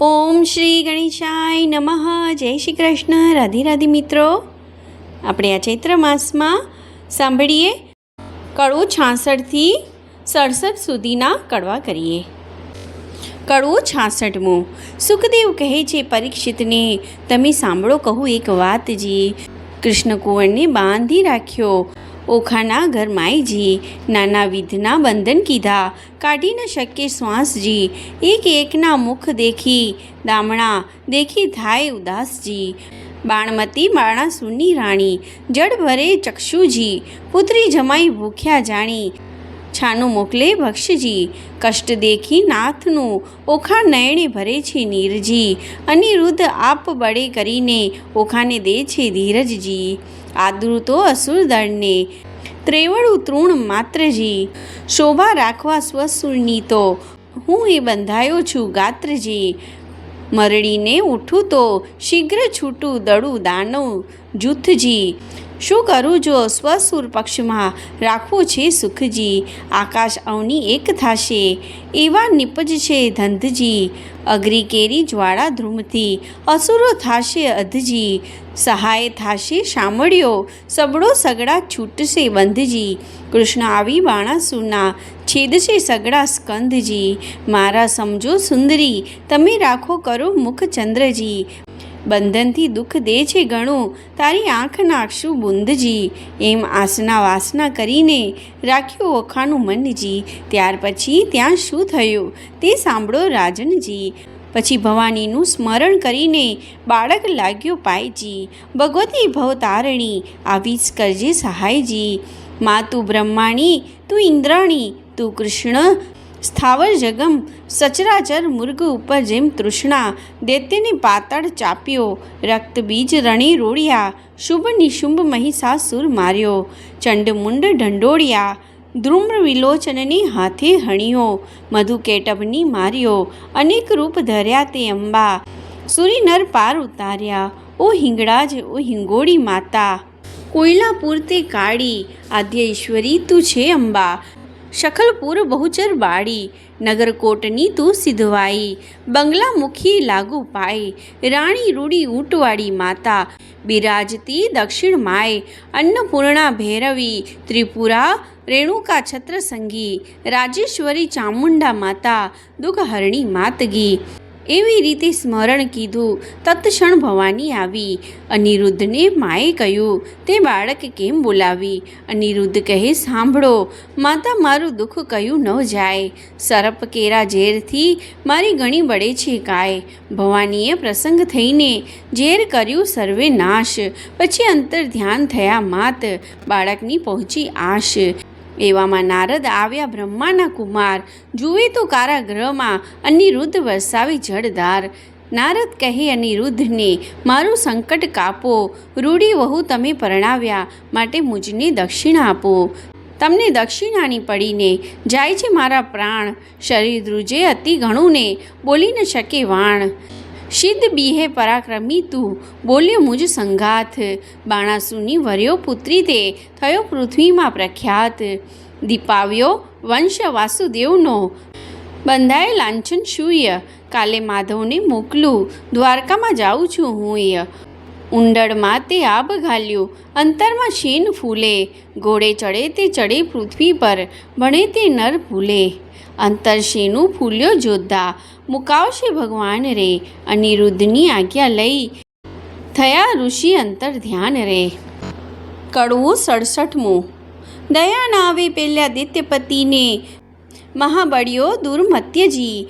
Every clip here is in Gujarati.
ઓમ શ્રી ગણેશાય નમઃ. જય શ્રી કૃષ્ણ. રાધે રાધે મિત્રો. આપણે આ ચૈત્ર માસમાં સાંભળીએ. કડવું છાસઠથી સડસઠ સુધીના કડવા કરીએ. કડવું છાસઠમું. સુખદેવ કહે છે પરીક્ષિતને, તમે સાંભળો કહું એક વાત જે. કૃષ્ણ કુંવરને બાંધી રાખ્યો. ઓખાના ઘર માયજી નાના વિધના બંધન કીધા. કાઢી ન શકે શ્વાસજી એક એકના મુખ દેખી. દામણા દેખી થાય ઉદાસજી બાણમતી બાણાસુરની રાણી. જડ ભરે ચક્ષુજી પુત્રી જમાઈ ભૂખ્યા જાણી. છાનું મોકલે ભક્ષજી કષ્ટ દેખી નાથનું. ઓખા નયણે ભરે છે નીરજી અનિરુદ્ધ આપ બળે કરીને ઓખાને દે છે ધીરજજી આદૃતો અસુરદળને ત્રેવડું તૃણ માત્રજી. શોભા રાખવા સ્વસુરની તો હું એ બંધાયો છું ગાત્રજી. મરડીને ઉઠું તો શીઘ્ર છૂટું દડું દાનવ જૂથજી. શું કરું જો સ્વસુર પક્ષમાં રાખવું છે સુખજી? આકાશ અવની એક થશે, એવા નિપજ છે ધંધજી. અઘરી કેરી જ્વાળા ધ્રુમથી અસુરો થાશે અધજી. સહાય થાશે શામળ્યો સબળો સગડા છૂટશે બંધજી. કૃષ્ણ આવી બાણાસુરના, છેદશે સગડા સ્કંદજી મારા સમજો સુંદરી, તમે રાખો કરો મુખ ચંદ્રજી. બંધનથી દુઃખ દે છે ઘણું તારી આંખ નાખશું બુંદજી. એમ આસના વાસના કરીને રાખ્યું ઓખાનું મનજી. ત્યાર પછી ત્યાં શું થયું? તે સાંભળો રાજનજી. પછી ભવાનીનું સ્મરણ કરીને બાળક લાગ્યો પાયજી. ભગવતી ભવતારણી આવી જ કરજે સહાયજી. મા તું બ્રહ્માણી, તું ઇન્દ્રાણી, તું કૃષ્ણ સ્થાવર જગમ સચરાચર મૃગ ઉપર જેમ તૃષ્ણા. દૈત્યને પાતળ ચાપ્યો, રક્ત બીજ રણે રોળ્યા. શુભ નિશુંભ મહિષાસુર માર્યો. ચંડમુંડ ઢંઢોળિયા. ધ્રુમ્ર વિલોચનની હાથે હણ્યો. મધુકેટભની માર્યો. અનેક રૂપ ધર્યા તે અંબા. સુરીનર પાર ઉતાર્યા. ઓ હિંગળાજ, ઓ હિંગોળી માતા. કોયલાપુર તે કાળી. આદ્ય ઈશ્વરી તું છે અંબા. શકલપુર બહુચરવાડી નગરકોટની તું સિધવાઈ બંગલા મુખી લાગુ પાઈ, રાણી રૂડી ઊંટવાળી માતા, બિરાજતી દક્ષિણ માય અન્નપૂર્ણા ભૈરવી, ત્રિપુરા, રેણુકા છત્રસંગી, રાજેશ્વરી ચામુંડા માતા દુઃખહરણી માતગી. એવી રીતે સ્મરણ કીધું. તત્ક્ષણ ભવાની આવી. અનિરુદ્ધને માએ કહ્યું, તે બાળક કેમ બોલાવી? અનિરુદ્ધ કહે, સાંભળો, માતા મારું દુઃખ કયું ન જાય. સરપ કેરા ઝેરથી મારી ઘણી બળે છે કાય ભવાનીએ પ્રસંગ થઈને ઝેર કર્યું સર્વે નાશ. પછી અંતર ધ્યાન થયા માત. બાળકની પહોંચી આશ. એવામાં નારદ આવ્યા બ્રહ્માના કુમાર. જુએ તો કારાગૃહમાં અનિરુદ્ધ વરસાવી જળધાર. નારદ કહે અનિરુદ્ધને, મારું સંકટ કાપો. રૂડી વહુ તમે પરણાવ્યા માટે મુજને દક્ષિણા આપો. તમને દક્ષિણાની પડીને જાય છે મારા પ્રાણ. શરીર ધ્રુજે અતિ ઘણું ને બોલી ન શકે વાણ. સિદ્ધ બીહે પરાક્રમી તું. બોલ્યો મુજ સંઘાત બાણાસુની વર્યો પુત્રી તે થયો પૃથ્વીમાં પ્રખ્યાત. દીપાવ્યો વંશ વાસુદેવનો. બંધાય લાંછન શુય. કાલે માધવને મોકલું. દ્વારકામાં જાઉં છું હું ય. ઉંડળમાં તે આબ ઘાલ્યું. અંતરમાં શેન ફૂલે? ઘોડે ચડે તે ચડે પૃથ્વી પર. ભણે તે નર ભૂલે. અંતર શેનું ફૂલ્યો જોદ્ધા મુકાવશે ભગવાન રે, અનિરુદ્ધની આજ્ઞા લઈ. થયા ઋષિ અંતર ધ્યાન રે. કડવું સડસઠમું દયા ના આવે પેલા દિત્યપતિને. મહાબળિયો દુર્મત્યજી.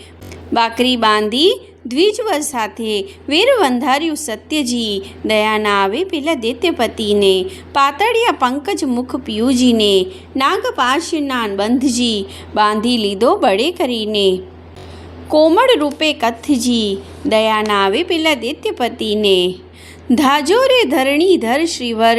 બાકરી બાંધી દ્વિજવર સાથે વેર બંધાર્યું સત્યજી. દયાના આવે પેલા દૈત્યપતિને, પાતળિયા પંકજ મુખ પિયુજીને નાગપાશનાન બંધજી બાંધી લીધો બળે કરીને. કોમળ રૂપે કથજી, દયાના આવે પેલા દૈત્યપતિને. ધાજો રે ધરણીધર શ્રીવર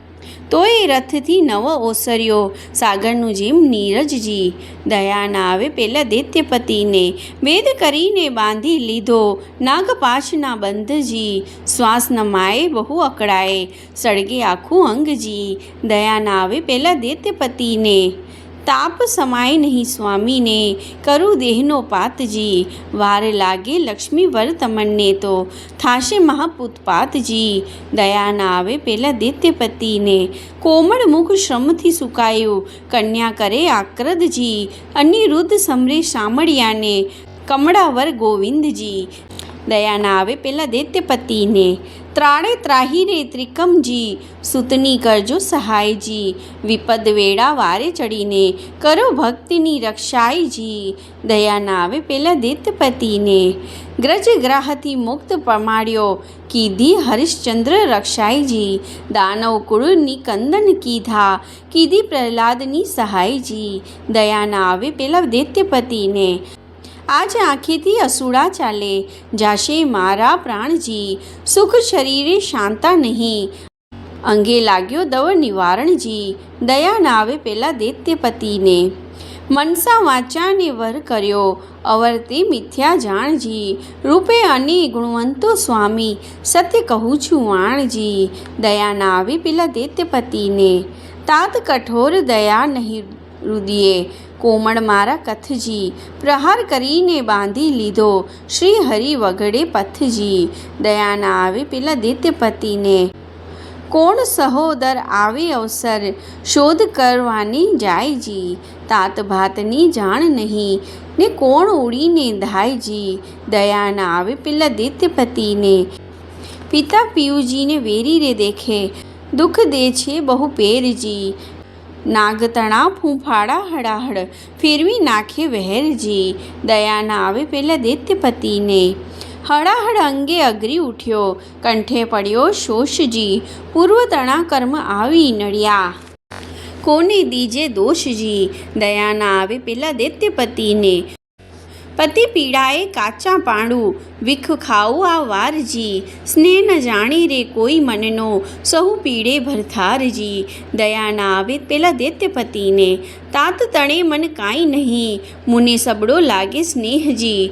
તોય રથથી નવો ઓસર્યો. સાગરનું જેમ નીરજજી. દયા ના આવે પેલા દૈત્યપતિને. વેદ કરીને બાંધી લીધો. નાગપાશના બંધજી. શ્વાસ નમાએ બહુ અકળાએ. સળગે આખું અંગજી. દયા ના આવે પેલા દૈત્યપતિને. તાપ સમાય નહીં સ્વામીને, કરું દેહનો પાતજી વાર લાગે લક્ષ્મી વર તમને તો, થાશે મહાપુતપાતજી દયા ના આવે પેલા દૈત્યપતિને કોમળ મુખ શ્રમથી સુકાયું. કન્યા કરે આક્રદજી અનિરુદ્ધ સમરે સામળિયાને કમળાવર ગોવિંદજી દયા ના આવે પેલા દૈત્યપતિને ત્રાળે ત્રાહી રે ત્રિકમજી સુતની કરજો સહાયજી વિપદ વેળા વારે ચડીને કરો ભક્તિની રક્ષાયજી દયાના આવે પેલા દૈત્યપતિને ગ્રાહથી મુક્ત પમાડ્યો કીધી હરિશ્ચંદ્ર રક્ષાયજી દાનવ કુળની કંદન કીધા, કીધી પ્રહલાદની સહાયજી દયાના આવે પેલા દૈત્યપતિને આજ આંખેથી અસુડા ચાલે. જાશે મારા પ્રાણજી. સુખ શરીરે શાંતા નહીં. અંગે લાગ્યો દવ નિવારણજી. દયા ના આવે પેલા દૈત્યપતિને મનસા વાચાને વર કર્યો. અવર્તે મિથ્યા જાણજી. રૂપે અને ગુણવંતો સ્વામી. સત્ય કહું છું વાણજી. દયા ના આવે પેલા દૈત્યપતિને તાત કઠોર દયા નહીં રુદિયે કોમળ મારા કથજી, પ્રહાર કરીને બાંધી લીધો. શ્રી હરિ વગડે પથજી, દયાના આવે પેલા દિત્યપતિને. કોણ સહોદર આવે અવસર, શોધ કરવાની જાયજી. તાત ભાતની જાણ નહીં, ને કોણ ઉડીને ધાયજી? દયાના આવે પેલા દિત્યપતિને. પિતા પિયુજીને વેરી રે દેખે, દુઃખ દે છે બહુ પેરજી. નાગતણા ફૂંફાડા હડાહડ ફેરવી નાખે વહેરજી દયાના આવે પેલા દૈત્યપતિને. હડાહડ અંગે અઘરી ઉઠ્યો. કંઠે પડ્યો શોષજી પૂર્વ તણા કર્મ આવી નડ્યા કોને દીજે દોષજી દયાના આવે પેલા દૈત્યપતિને. પતિ પીડાએ કાચા પાડું. વિખ ખાવું આ વારજી. સ્નેહ ન જાણી રે કોઈ મનનો. સહુ પીડે ભરથારજી. દયા ના આવે પેલા દૈત્યપતિને તાત તણે મન કાંઈ નહીં. મુને સબડો લાગે સ્નેહજી.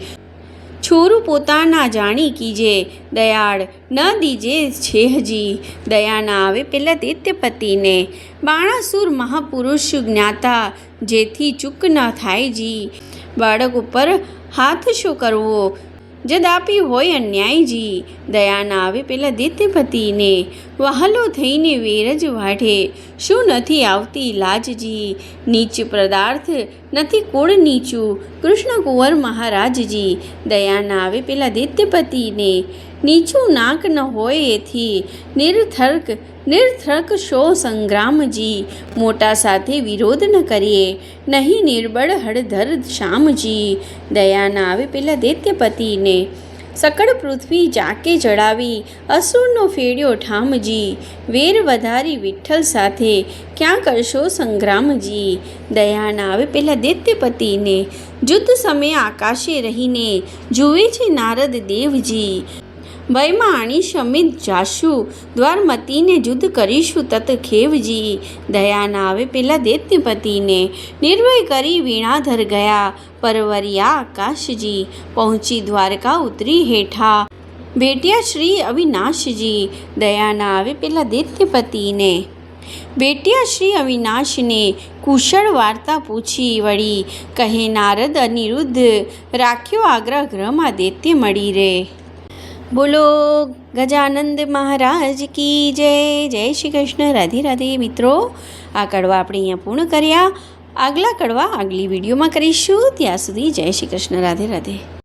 છોરું પોતાના જાણી કીજે, દયાળ ન દીજે છેહજી. દયા ના આવે પેલા દૈત્યપતિને બાણાસુર મહાપુરુષ જ્ઞાતા, જેથી ચૂક ન થાય જી. બાળક ઉપર હાથ શું કરવો? જદાપી હોય અન્યાયજી, દયાના આવે પેલા દિત્યપતિને, વહાલો થઈને વેરજ વાઢે. શું નથી આવતી લાજજી? નીચ પદાર્થ નથી કુળ નીચું. કૃષ્ણ કુંવર મહારાજજી, દયાના આવે પેલા દિત્યપતિને. નીચું નાક ન હોય એથી નિર્થર્ક નિર્થર્ક શો સંગ્રામજી મોટા સાથે વિરોધ ન કરીએ. નહીં નિર્બળ હળધર શ્યામજી દયાના આવે પેલા દૈત્યપતિને. સકળ પૃથ્વી જાકે ચડાવી અસુરનો ફેડ્યો ઠામજી વેર વધારી વિઠ્ઠલ સાથે. ક્યાં કરશો સંગ્રામજી દયાના આવે પેલા દૈત્યપતિને. યુદ્ધ સમયે આકાશે રહીને. જુએ છે નારદ દેવજી ભયમાં આણી સમિત જાશું, દ્વારમતીને યુદ્ધ કરીશું તત ખેવજી. દયા ના આવે પેલા દૈત્યપતિને નિર્ભય કરી વીણાધર ગયા પરવરિયા આકાશજી. પહોંચી દ્વારકા ઉતરી હેઠા. ભેટ્યા શ્રી અવિનાશજી. દયા ના આવે પેલા દૈત્યપતિને ભેટ્યા શ્રી અવિનાશને કુશળ વાર્તા પૂછી વળી, કહે, નારદ અનિરુદ્ધ, રાખ્યો આગ્રહ ગ્રહમાં દૈત્ય મળી રે. બોલો, ગજાનંદ મહારાજ કી જય. જય શ્રી કૃષ્ણ. રાધે રાધે મિત્રો. આ કડવા આપણે અહીંયા પૂર્ણ કર્યા. આગલા કડવા આગલી વિડીયોમાં કરીશું. ત્યાં સુધી જય શ્રી કૃષ્ણ. રાધે રાધે.